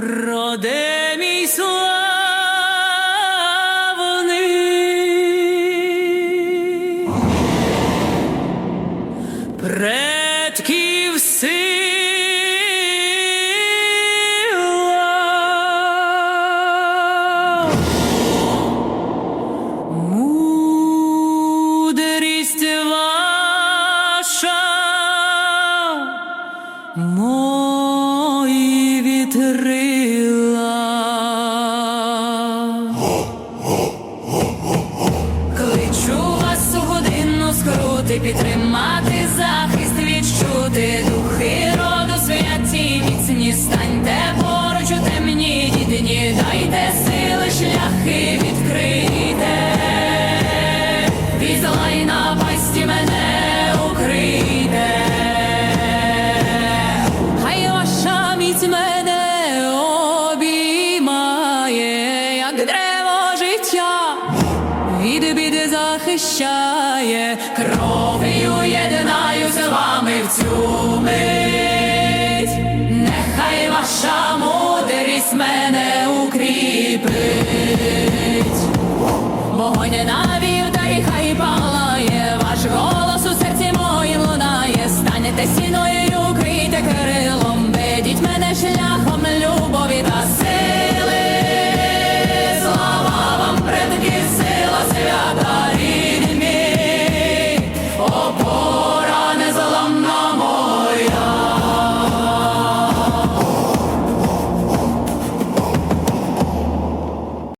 роде мій славний, предків сила. Мудрість ваша, скрути, підтримати захист, відчути духи роду святі, міцні станьте поруч у темні дні, дайте сили, шляхи відкрийте, від зла й напасті мене укрийте, хай ваша міць мене обіймає, як древо життя від біди захищає, кров'ю єдинаю з вами в цю мить, нехай ваша мудрість мене укріпить, вогонь навів, та й хай палає, ваш голос у серці моїм лунає, станете сіною, укрийте крилом.